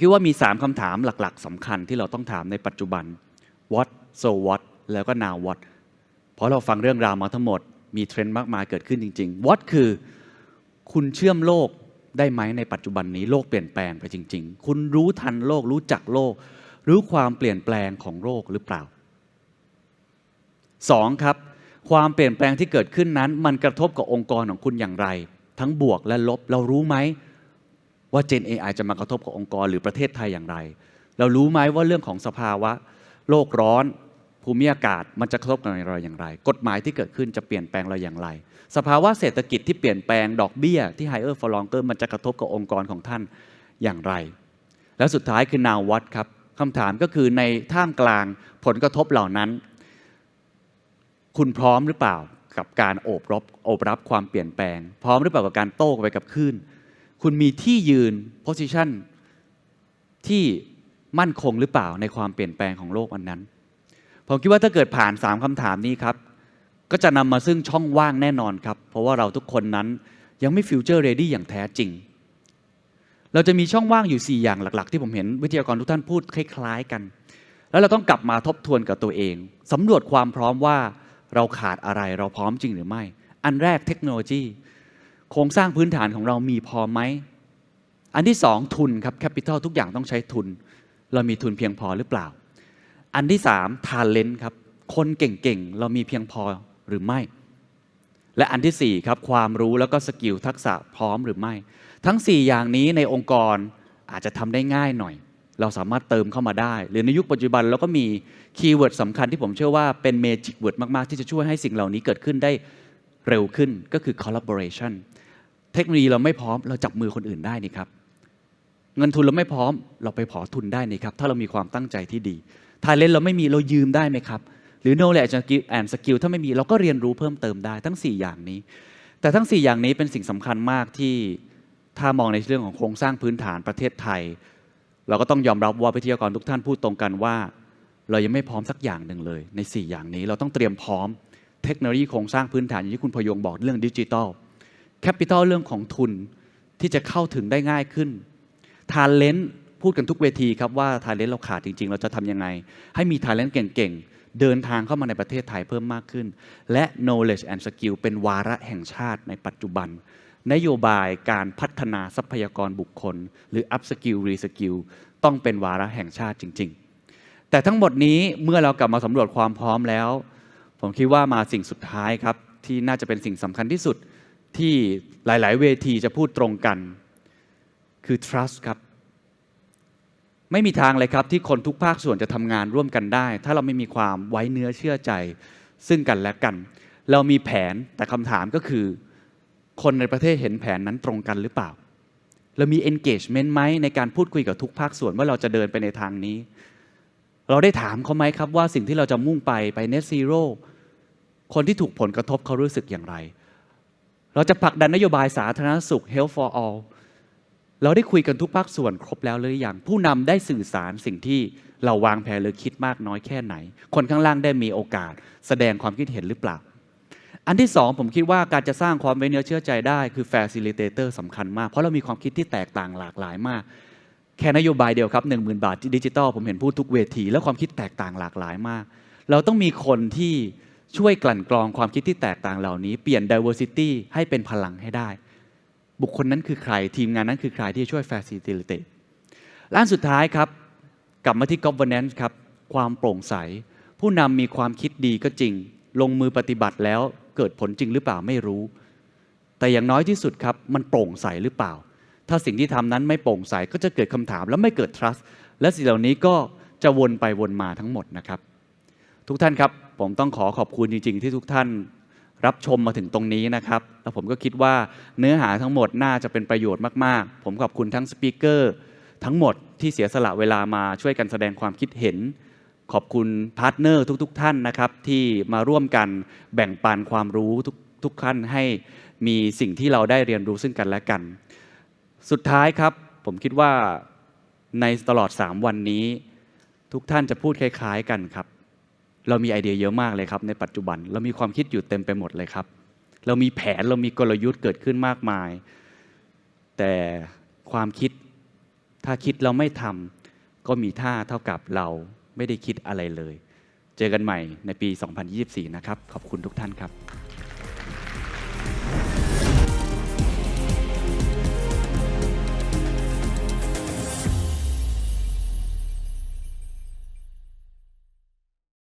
คิดว่ามี 3คำถามหลัก ๆสำคัญที่เราต้องถามในปัจจุบัน what so what แล้วก็ now what เพราะเราฟังเรื่องราวมาทั้งหมด มีเทรนด์มากมายเกิดขึ้นจริง ๆ what คือคุณเชื่อมโลกได้ไหมในปัจจุบันนี้โลกเปลี่ยนแปลงไปจริง ๆ คุณรู้ทันโลกรู้จักโลก รู้ความเปลี่ยนแปลงของโลกหรือเปล่าสองครับ ความเปลี่ยนแปลงที่เกิดขึ้นนั้น มันกระทบกับองค์กรของคุณอย่างไร ทั้งบวกและลบเรารู้ไหม ว่า Gen AI จะมากระทบกับองค์กรหรือประเทศไทยอย่างไร เรารู้ไหมว่าเรื่องของสภาวะโลกร้อนภูมิอากาศมันจะกระทบกับเราอย่างไร กฎหมายที่เกิดขึ้นจะเปลี่ยนแปลงเราอย่างไร สภาวะเศรษฐกิจที่เปลี่ยนแปลงดอกเบี้ยที่ higher for longer มันจะกระทบกับองค์กรของท่านอย่างไร แล้วสุดท้ายคือ now what ครับคำถามก็คือในท่ามกลางผลกระทบเหล่านั้น คุณพร้อมหรือเปล่ากับการโอบรับโอบรับความเปลี่ยนแปลง พร้อมหรือเปล่ากับการโต้ไปกับคลื่น คุณมีที่ยืน position ที่มั่นคงหรือเปล่าในความเปลี่ยนแปลงของโลกอันนั้น ผมคิดว่าถ้าเกิดผ่าน 3คำถามนี้ครับ ก็จะนำมาซึ่งช่องว่างแน่นอนครับ เพราะว่าเราทุกคนนั้นยังไม่ฟิวเจอร์เรดี้อย่างแท้จริง เราจะมีช่องว่างอยู่ 4 อย่างหลัก ๆ ที่ผมเห็นวิทยากรทุกท่านพูดคล้ายๆกัน แล้วเราต้องกลับมาทบทวนกับตัวเองสำรวจความพร้อมว่าเราขาดอะไรเราพร้อมจริงหรือไม่ อันแรกเทคโนโลยี โครงสร้างพื้นฐานของเรามีพอไหม อันที่สองทุนครับแคปิตอลทุกอย่างต้องใช้ทุน เรามีทุนเพียงพอหรือเปล่า อันที่สามทาเลนต์ครับคนเก่งๆ เรามีเพียงพอหรือไม่ และอันที่สี่ครับความรู้แล้วก็สกิลทักษะพร้อมหรือไม่ ทั้ง 4 อย่างนี้ในองค์กรอาจจะทำได้ง่ายหน่อย เราสามารถเติมเข้ามาได้ หรือในยุคปัจจุบันเราก็มีคีย์เวิร์ดสำคัญที่ผมเชื่อว่าเป็นเมจิกเวิร์ดมากๆ ที่จะช่วยให้สิ่งเหล่านี้เกิดขึ้นได้ เร็วขึ้นก็คือ collaboration เทคโนโลยีเราไม่พร้อมเราจับมือคนอื่นได้นี่ครับเงินทุนเราไม่พร้อมเราไปขอทุนได้นี่ครับถ้าเรามีความตั้งใจที่ดีทาเลนเราไม่มีเรายืมได้ไหมครับ หรือ knowledge and skill ถ้าไม่มีเราก็เรียนรู้เพิ่มเติมได้ทั้ง 4 อย่างนี้ แต่ทั้ง 4 อย่างนี้เป็นสิ่งสำคัญมากที่ถ้ามองในเรื่องของโครงสร้างพื้นฐานประเทศไทย เราก็ต้องยอมรับว่าวิทยากรทุกท่านพูดตรงกันว่า เรายังไม่พร้อมสักอย่างหนึ่งเลย ใน 4 อย่างนี้เราต้องเตรียมพร้อม เทคโนโลยีโครงสร้างพื้นฐานอย่างที่คุณพยงบอกเรื่องดิจิทัลแคปิตอลเรื่องของทุนที่จะเข้าถึงได้ง่ายขึ้นทาเลนต์พูดกันทุกเวทีครับว่าทาเลนต์เราขาดจริง ๆ เราจะทำยังไง ให้มีทาเลนต์เก่งๆ เดินทางเข้ามาในประเทศไทยเพิ่มมากขึ้น และ knowledge and skill เป็นวาระแห่งชาติในปัจจุบัน นโยบายการพัฒนาทรัพยากรบุคคล หรือ up skill re skill ต้องเป็นวาระแห่งชาติจริง ๆ แต่ทั้งหมดนี้เมื่อเรากลับมาสำรวจความพร้อมแล้ว ผมคิดว่ามาสิ่งสุดท้ายครับ ที่น่าจะเป็นสิ่งสำคัญที่สุดที่หลาย ๆ เวทีจะพูดตรงกัน คือ trust ครับ ไม่มีทางเลยครับที่คนทุกภาคส่วนจะทำงานร่วมกันได้ ถ้าเราไม่มีความไว้เนื้อเชื่อใจ ซึ่งกันและกัน เรามีแผนแต่คำถามก็คือ คนในประเทศเห็นแผนนั้นตรงกันหรือเปล่า เรามี engagement ไหมในการพูดคุยกับทุกภาคส่วนว่าเราจะเดินไปในทางนี้ เราได้ถามเขาไหมครับว่าสิ่งที่เราจะมุ่งไปไป net zero คนที่ถูกผลกระทบเขารู้สึกอย่างไร เราจะผลักดันนโยบายสาธารณสุข health for all เราได้คุยกันทุกภาคส่วนครบแล้วหรือยัง ผู้นำได้สื่อสารสิ่งที่เราวางแผนหรือคิดมากน้อยแค่ไหน คนข้างล่างได้มีโอกาส แสดงความคิดเห็นหรือเปล่า อันที่สองผมคิดว่าการจะสร้างความไว้เนื้อเชื่อใจได้คือ facilitator สำคัญมาก เพราะเรามีความคิดที่แตกต่างหลากหลายมาก แค่นโยบายเดียวครับ 1 0,000 บาทดิจิตอลผมเห็นพูดทุกเวที แล้วความคิดแตกต่างหลากหลายมาก เราต้องมีคนที่ช่วยกลั่นกรองความคิดที่แตกต่างเหล่านี้ เปลี่ยน diversity ให้เป็นพลังให้ได้ บุคคลนั้นคือใคร ทีมงานนั้นคือใครที่ช่วย facilitate ล้านสุดท้ายครับกลับมาที่ governance ครับความโปร่งใส ผู้นำมีความคิดดีก็จริง ลงมือปฏิบัติแล้วเกิดผลจริงหรือเปล่าไม่รู้ แต่อย่างน้อยที่สุดครับมันโปร่งใสหรือเปล่า ถ้าสิ่งที่ทำนั้นไม่โปร่งใสก็จะเกิดคำถามแล้วไม่เกิด trust และสิ่งเหล่านี้ก็จะวนไปวนมาทั้งหมดนะครับ ทุกท่านครับ ผมต้องขอขอบคุณจริง ๆ ที่ทุกท่านรับชมมาถึงตรงนี้นะครับ แล้วผมก็คิดว่าเนื้อหาทั้งหมดน่าจะเป็นประโยชน์มาก ๆ ผมขอบคุณทั้งสปีกเกอร์ทั้งหมดที่เสียสละเวลามาช่วยกันแสดงความคิดเห็น ขอบคุณพาร์ทเนอร์ทุก ๆ ท่านนะครับ ที่มาร่วมกันแบ่งปันความรู้ทุกทุกท่านให้มีสิ่งที่เราได้เรียนรู้ซึ่งกันและกัน สุดท้ายครับ ผมคิดว่าในตลอด 3 วันนี้ ทุกท่านจะพูดคล้ายๆกันครับ เรามีไอเดียเยอะมากเลยครับ ในปัจจุบันเรามีความคิดอยู่เต็มไปหมดเลยครับ เรามีแผนเรามีกลยุทธ์เกิดขึ้นมากมาย แต่ความคิดถ้าคิดเราไม่ทำก็มีท่าเท่ากับเราไม่ได้คิดอะไรเลย เจอกันใหม่ในปี 2024 นะครับ ขอบคุณทุกท่านครับ